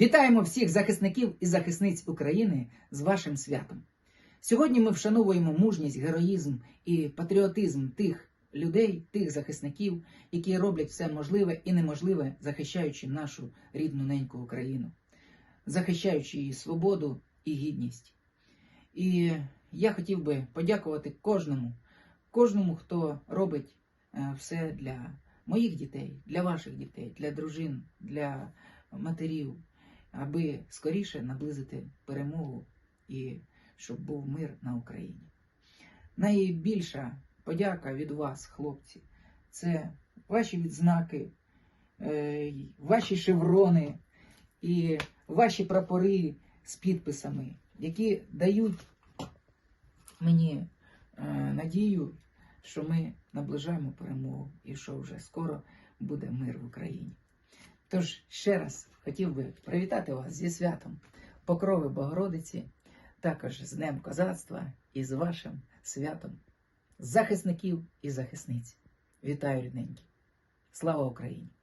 Вітаємо всіх захисників і захисниць України з вашим святом. Сьогодні ми вшановуємо мужність, героїзм і патріотизм тих людей, тих захисників, які роблять все можливе і неможливе, захищаючи нашу рідну неньку Україну, захищаючи її свободу і гідність. І я хотів би подякувати кожному, кожному, хто робить е, все для моїх дітей, для ваших дітей, для дружин, для матерів, аби скоріше наблизити перемогу і щоб був мир на Україні. Найбільша подяка від вас, хлопці, це ваші відзнаки, е, ваші шеврони і ваші прапори з підписами, які дають мені е, надію, що ми наближаємо перемогу і що вже скоро буде мир в Україні. Тож ще раз хотів би привітати вас зі святом Покрови Богородиці, також з Днем Козацтва і з вашим святом захисників і захисниць. Вітаю, рідненькі! Слава Україні!